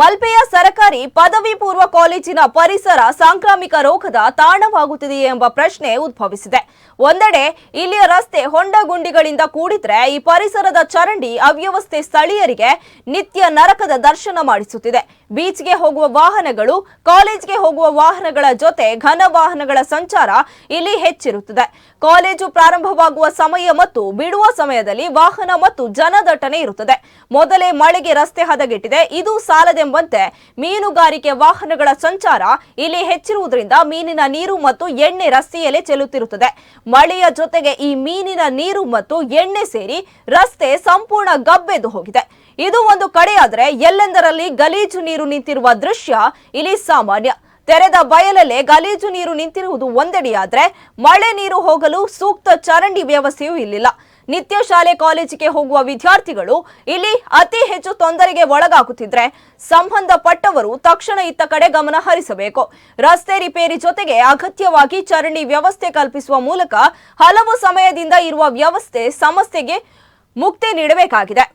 ಮಲ್ಪೆಯ ಸರಕಾರಿ ಪದವಿ ಪೂರ್ವ ಕಾಲೇಜಿನ ಪರಿಸರ ಸಾಂಕ್ರಾಮಿಕ ರೋಗದ ತಾಣವಾಗುತ್ತಿದೆಯೇ ಎಂಬ ಪ್ರಶ್ನೆ ಉದ್ಭವಿಸಿದೆ. ಒಂದೆಡೆ ಇಲ್ಲಿಯ ರಸ್ತೆ ಹೊಂಡ ಗುಂಡಿಗಳಿಂದ ಕೂಡಿದ್ರೆ ಈ ಪರಿಸರದ ಚರಂಡಿ ಅವ್ಯವಸ್ಥೆ ಸ್ಥಳೀಯರಿಗೆ ನಿತ್ಯ ನರಕದ ದರ್ಶನ ಮಾಡಿಸುತ್ತಿದೆ. ಬೀಚ್ಗೆ ಹೋಗುವ ವಾಹನಗಳು, ಕಾಲೇಜ್ಗೆ ಹೋಗುವ ವಾಹನಗಳ ಜೊತೆ ಘನ ವಾಹನಗಳ ಸಂಚಾರ ಇಲ್ಲಿ ಹೆಚ್ಚಿರುತ್ತದೆ. ಕಾಲೇಜು ಪ್ರಾರಂಭವಾಗುವ ಸಮಯ ಮತ್ತು ಬಿಡುವ ಸಮಯದಲ್ಲಿ ವಾಹನ ಮತ್ತು ಜನದಟ್ಟಣೆ ಇರುತ್ತದೆ. ಮೊದಲೇ ಮಳೆಗೆ ರಸ್ತೆ ಹದಗೆಟ್ಟಿದೆ. ಇದು ಸಾಲದೆಂಬಂತೆ ಮೀನುಗಾರಿಕೆ ವಾಹನಗಳ ಸಂಚಾರ ಇಲ್ಲಿ ಹೆಚ್ಚಿರುವುದರಿಂದ ಮೀನಿನ ನೀರು ಮತ್ತು ಎಣ್ಣೆ ರಸ್ತೆಯಲ್ಲೇ ಚೆಲ್ಲುತ್ತಿರುತ್ತದೆ. ಮಳೆಯ ಜೊತೆಗೆ ಈ ಮೀನಿನ ನೀರು ಮತ್ತು ಎಣ್ಣೆ ಸೇರಿ ರಸ್ತೆ ಸಂಪೂರ್ಣ ಗಬ್ಬೆದು ಹೋಗಿದೆ. ಇದು ಒಂದು ಕಡೆಯಾದರೆ ಎಲ್ಲೆಂದರಲ್ಲಿ ಗಲೀಜು ನೀರು ನಿಂತಿರುವ ದೃಶ್ಯ ಇಲ್ಲಿ ಸಾಮಾನ್ಯ. ತೆರೆದ ಬಯಲಲ್ಲೇ ಗಲೀಜು ನೀರು ನಿಂತಿರುವುದು ಒಂದೆಡೆಯಾದ್ರೆ ಮಳೆ ನೀರು ಹೋಗಲು ಸೂಕ್ತ ಚರಂಡಿ ವ್ಯವಸ್ಥೆಯೂ ಇಲ್ಲಿಲ್ಲ. ನಿತ್ಯ ಶಾಲೆ ಕಾಲೇಜಿಗೆ ಹೋಗುವ ವಿದ್ಯಾರ್ಥಿಗಳು ಇಲ್ಲಿ ಅತಿ ಹೆಚ್ಚು ತೊಂದರೆಗೆ ಒಳಗಾಗುತ್ತಿದ್ರೆ ಸಂಬಂಧಪಟ್ಟವರು ತಕ್ಷಣ ಇತ್ತ ಕಡೆ ಗಮನ ಹರಿಸಬೇಕು. ರಸ್ತೆ ರಿಪೇರಿ ಜೊತೆಗೆ ಅಗತ್ಯವಾಗಿ ಚರಂಡಿ ವ್ಯವಸ್ಥೆ ಕಲ್ಪಿಸುವ ಮೂಲಕ ಹಲವು ಸಮಯದಿಂದ ಇರುವ ವ್ಯವಸ್ಥೆ ಸಮಸ್ಯೆಗೆ ಮುಕ್ತಿ ನೀಡಬೇಕಾಗಿದೆ.